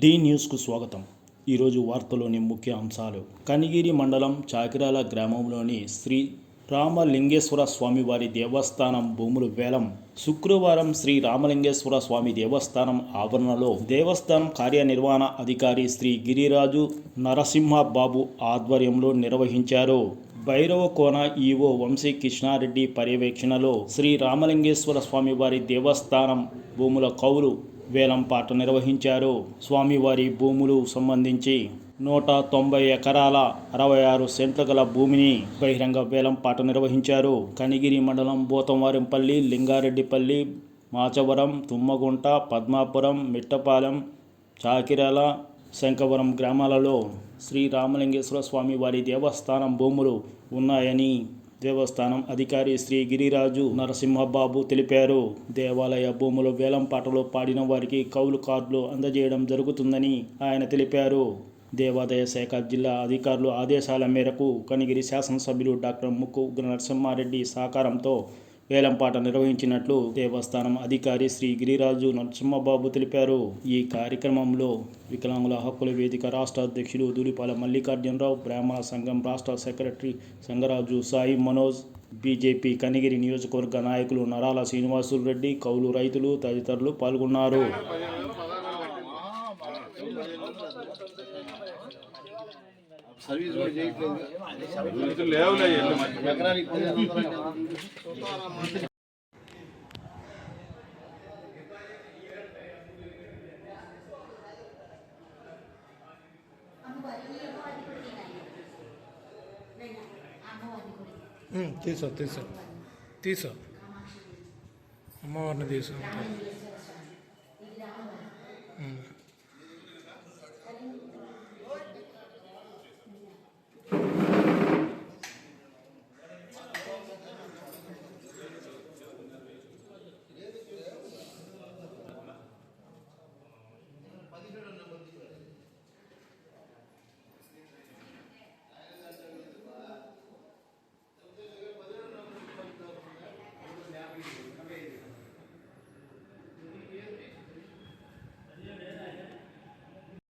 D న్యూస్కు స్వాగతం. ఈరోజు వార్తలోని ముఖ్య అంశాలు. కనిగిరి మండలం చాకిరాల గ్రామంలోని శ్రీ రామలింగేశ్వర స్వామివారి దేవస్థానం భూములు వేలం. శుక్రవారం శ్రీ రామలింగేశ్వర స్వామి దేవస్థానం ఆవరణలో దేవస్థానం కార్యనిర్వహణ అధికారి శ్రీ గిరిరాజు నరసింహబాబు ఆధ్వర్యంలో నిర్వహించారు. భైరవ కోన ఈవో వంశీ కృష్ణారెడ్డి పర్యవేక్షణలో శ్రీ రామలింగేశ్వర స్వామివారి దేవస్థానం భూముల కౌలు వేలం పాట నిర్వహించారు. స్వామివారి భూములు సంబంధించి నూట తొంభై ఎకరాల అరవై ఆరు సెంట్ల గల భూమిని బహిరంగ వేలం పాట నిర్వహించారు. కనిగిరి మండలం బోతంవారింపల్లి లింగారెడ్డిపల్లి మాచవరం తుమ్మగుంట పద్మాపురం మిట్టపాలెం చాకిరాల శంకవరం గ్రామాలలో శ్రీ రామలింగేశ్వర స్వామి వారి దేవస్థానం భూములు ఉన్నాయని దేవస్థానం అధికారి శ్రీ గిరిరాజు నరసింహబాబు తెలిపారు. దేవాలయ భూములు వేలం పాటలో పాడిన వారికి కౌలు కార్డులు అందజేయడం జరుగుతుందని ఆయన తెలిపారు. దేవాదాయ శాఖ జిల్లా అధికారులు ఆదేశాల మేరకు కనిగిరి శాసనసభ్యులు డాక్టర్ ముక్కు ఉగ్ర నరసింహారెడ్డి సహకారంతో వేలంపాట నిర్వహించినట్లు దేవస్థానం అధికారి శ్రీ గిరిరాజు నరసింహబాబు తెలిపారు. ఈ కార్యక్రమంలో వికలాంగుల హక్కుల వేదిక రాష్ట్ర అధ్యక్షులు దూలిపాల మల్లికార్జునరావు బ్రాహ్మణ సంఘం రాష్ట్ర సెక్రటరీ సంగరాజు సాయి మనోజ్ బీజేపీ కనిగిరి నియోజకవర్గ నాయకులు నరాల శ్రీనివాసులు రెడ్డి కౌలు రైతులు తదితరులు పాల్గొన్నారు. సర్వీస్ కూడా చేయట్లేదు. లేవులే తీసా తీసా తీసా అమ్మవారిని తీసా